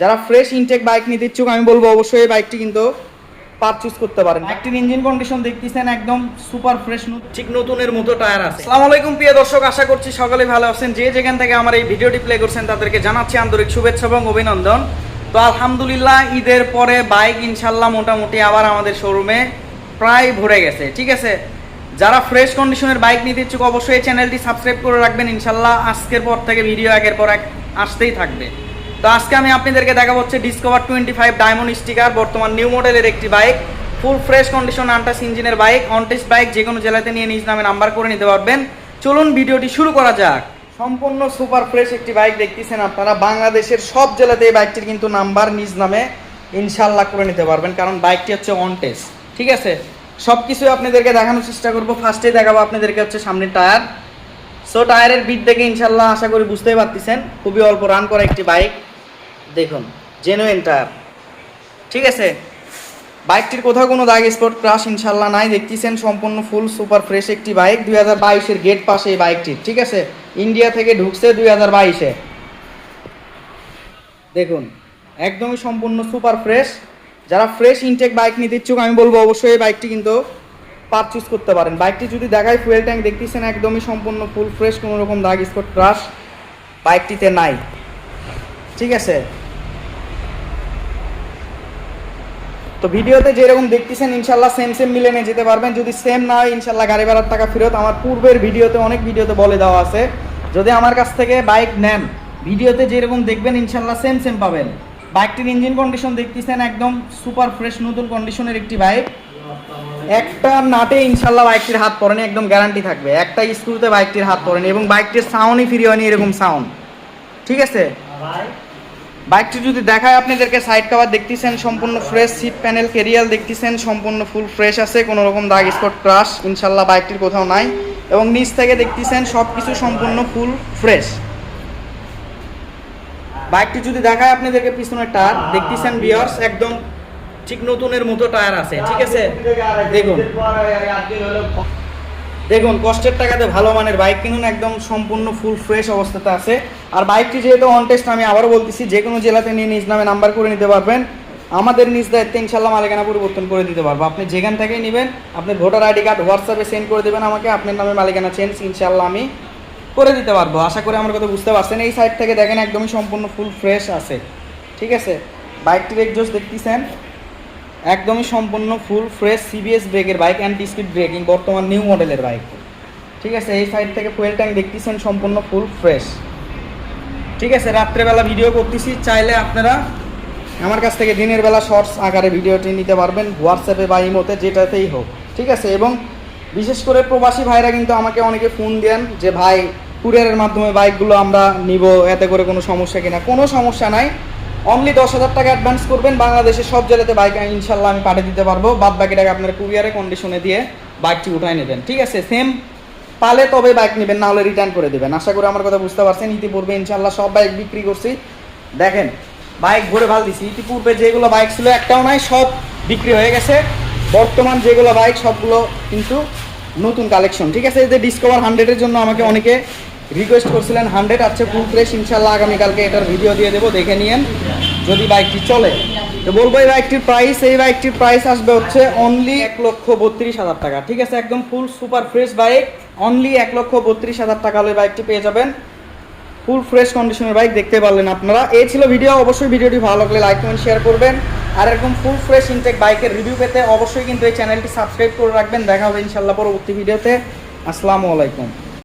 যারা fresh intact bike নিতে ইচ্ছুক আমি বলব অবশ্যই এই বাইকটি কিন্তু পারচুজ করতে পারেন। বাইকটির ইঞ্জিন কন্ডিশন দেখতেছেন একদম সুপার ফ্রেশ ঠিক নতুনের মতো টায়ার আছে। আসসালামু আলাইকুম প্রিয় দর্শক আশা করছি সকলে ভালো আছেন। যে যেখান থেকে আমার এই ভিডিওটি প্লে করছেন তাদেরকে জানাচ্ছি আন্তরিক শুভেচ্ছা এবং অভিনন্দন। তো আলহামদুলিল্লাহ ঈদের পরে বাইক ইনশাল্লাহ মোটামুটি আবার আমাদের শোরুমে প্রায় ভরে গেছে ঠিক আছে? যারা ফ্রেশ কন্ডিশনের বাইক নিতে ইচ্ছুক অবশ্যই চ্যানেলটি সাবস্ক্রাইব করে রাখবেন। ইনশাল্লাহ আজকের পর থেকে ভিডিও একের পর এক আসতেই থাকবে। তো আজকে আমি আপনাদেরকে দেখাবো হচ্ছে Discover twenty five diamond sticker বর্তমান নিউ মডেলের একটি বাইক ফুল ফ্রেশ কন্ডিশন আনটাস ইঞ্জিনের বাইক অনটেস্ট বাইক যে কোনো জেলাতে নিয়ে নিজ নামে নাম্বার করে নিতে পারবেন। চলুন ভিডিওটি শুরু করা যাক। সম্পূর্ণ সুপার ফ্রেশ একটি বাইক দেখতেছেন আপনারা। বাংলাদেশের সব জেলাতে এই বাইকটির কিন্তু নাম্বার নিজ নামে ইনশাল্লাহ করে নিতে পারবেন, কারণ বাইকটি হচ্ছে অনটেস্ট ঠিক আছে? সব কিছু আপনাদেরকে দেখানোর চেষ্টা করব। ফার্স্টে দেখাবো আপনাদেরকে হচ্ছে সামনের টায়ার সো টায়ারের বিট দেখে ইনশাল্লাহ আশা করি বুঝতেই পারতেছেন। খুবই অল্প রান করা একটি বাইক দেখুন জেনুইন টায়ার ঠিক আছে? বাইকটির কোথাও কোনো দাগ স্পট ক্রাশ ইনশাল্লাহ নাই। দেখতেছেন সম্পূর্ণ ফুল সুপার ফ্রেশ একটি বাইক, দুই হাজার বাইশের গেট পাশে এই বাইকটির ঠিক আছে? ইন্ডিয়া থেকে ঢুকছে দুই হাজার বাইশে। দেখুন, একদমই সম্পূর্ণ সুপার ফ্রেশ যারা ফ্রেশ ইনটেক বাইক নিতে ইচ্ছুক, আমি বলব অবশ্যই এই বাইকটি কিন্তু পারচুজ করতে পারেন। বাইকটি যদি দেখায় ফুয়েল ট্যাঙ্ক দেখতেছেন একদমই সম্পূর্ণ ফুল ফ্রেশ কোনো রকম দাগ স্পট ক্রাশ বাইকটিতে নাই। ঠিক আছে? তো ভিডিওতে যেরকম দেখতেছেন, ইনশাল্লাহ সেম সেম মিলে নিয়ে যেতে পারবেন। যদি সেম না হয়, ইনশাল্লাহ গাড়ি ভাড়ার টাকা ফেরত। আমার পূর্বের ভিডিওতে, অনেক ভিডিওতে বলে দেওয়া আছে। যদি আমার কাছ থেকে বাইক নেন, ভিডিওতে যেরকম দেখবেন, ইনশাল্লাহ সেম সেম পাবেন। বাইকটির ইঞ্জিন কন্ডিশন দেখতেছেন, একদম সুপার ফ্রেশ নতুন কন্ডিশনের একটি বাইক একটা নাটে ইনশাল্লাহ বাইকটির হাত পড়েনি, একদম গ্যারান্টি থাকবে। একটা স্ক্রুতে বাইকটির হাত পড়েনি, এবং বাইকটির সাউন্ডই ফিরি হয়নি, এরকম সাউন্ড ঠিক আছে? বাইকটি যদি দেখায় আপনাদেরকে সাইড কভার দেখতেছেন, সম্পূর্ণ ফ্রেশ সিট প্যানেল কেরিয়াল দেখতেছেন, সম্পূর্ণ ফুল ফ্রেশ আছে, কোনো রকম দাগ স্পট ক্রাশ ইনশাল্লাহ বাইকটির কোথাও নাই। এবং নিচ থেকে দেখতেছেন সব কিছু সম্পূর্ণ ফুল ফ্রেশ বাইকটি যদি দেখায় আপনাদেরকে, পিছনের টায়ার দেখতেছেন বিয়ার্স একদম ঠিক নতুনের মতো টায়ার আছে, ঠিক আছে? দেখুন। দেখুন, কষ্টের টাকাতে ভালো মানের বাইক কিনুন, একদম সম্পূর্ণ ফুল ফ্রেশ অবস্থাতে আছে। আর বাইকটি যেহেতু অন টেস্ট আমি আবারও বলতেছি, যে কোনো জেলাতে নিয়ে নিজ নামে নাম্বার করে নিতে পারবেন। আমাদের নিজ দায়িত্বে ইনশাল্লাহ মালিকানা পরিবর্তন করে দিতে পারব। আপনি যেখান থেকেই নেবেন, আপনি ভোটার আইডি কার্ড হোয়াটসঅ্যাপে সেন্ড করে দেবেন আমাকে, আপনার নামে মালিকানা চেঞ্জ ইনশাল্লাহ আমি করে দিতে পারব। আশা করি আমার কথা বুঝতে পারছেন। এই সাইড থেকে দেখেন, একদমই সম্পূর্ণ ফুল ফ্রেশ আছে। ঠিক আছে? বাইকটির একজোস দেখতেছেন। একদমই সম্পূর্ণ ফুল ফ্রেশ সিবিএস ব্রেকের বাইক অ্যান্টি স্পিড ব্রেকিং বর্তমান নিউ মডেলের বাইক ঠিক আছে, এই সাইড থেকে ফুয়েল ট্যাঙ্ক দেখতেছেন, সম্পূর্ণ ফুল ফ্রেশ ঠিক আছে, রাত্রেবেলা ভিডিও করতেছি, চাইলে আপনারা আমার কাছ থেকে দিনের বেলা শর্টস আকারে ভিডিওটি নিতে পারবেন হোয়াটসঅ্যাপে বা ইমোতে যেটাতেই হোক। ঠিক আছে, এবং বিশেষ করে প্রবাসী ভাইরা কিন্তু আমাকে অনেকে ফোন দেন যে, ভাই কুরিয়ারের মাধ্যমে বাইকগুলো আমরা নিব, এতে করে কোনো সমস্যা কিনা কোনো সমস্যা নাই। অনলি দশ হাজার টাকা অ্যাডভান্স করবেন বাংলাদেশের সব জেলাতে বাইক ইনশাল্লাহ আমি পাঠিয়ে দিতে পারব। বাদ বাকি টাকা আপনার কুরিয়ারে কন্ডিশনে দিয়ে বাইকটি উঠায় নেবেন। ঠিক আছে সেম পালে তবে বাইক নেবেন না হলে রিটার্ন করে দেবেন। আশা করি আমার কথা বুঝতে পারছেন। ইতিপূর্বে ইনশাল্লাহ সব বাইক বিক্রি করছি। দেখেন বাইক ভরে ভালো দিছি। ইতিপূর্বে যেগুলো বাইক ছিল, একটাও নাই, সব বিক্রি হয়ে গেছে। বর্তমান যেগুলো বাইক সবগুলো কিন্তু নতুন কালেকশন ঠিক আছে, এই যে ডিসকভার হান্ড্রেডের জন্য আমাকে অনেকে রিকোয়েস্ট করছিলেন হান্ড্রেড আছে ফুল ফ্রেশ ইনশাল্লাহ আগামীকালকে এটার ভিডিও দিয়ে দেবো, দেখে নিয়েন। যদি বাইকটি চলে, তো বলব এই বাইকটির প্রাইস এই বাইকটির প্রাইস আসবে হচ্ছে অনলি এক লক্ষ বত্রিশ হাজার টাকা। ঠিক আছে, একদম full super fresh bike only এক লক্ষ বত্রিশ হাজার টাকা হলে বাইকটি পেয়ে যাবেন। ফুল ফ্রেশ কন্ডিশনের বাইক দেখতে পারলেন আপনারা। এই ছিল ভিডিও অবশ্যই ভিডিওটি ভালো লাগলে লাইক কমেন্ট শেয়ার করবেন। আর এরকম ফুল ফ্রেশ ইনটেক বাইকের রিভিউ পেতে অবশ্যই কিন্তু এই চ্যানেলটি সাবস্ক্রাইব করে রাখবেন। দেখা হবে ইনশাল্লাহ পরবর্তী ভিডিওতে আসসালামু আলাইকুম।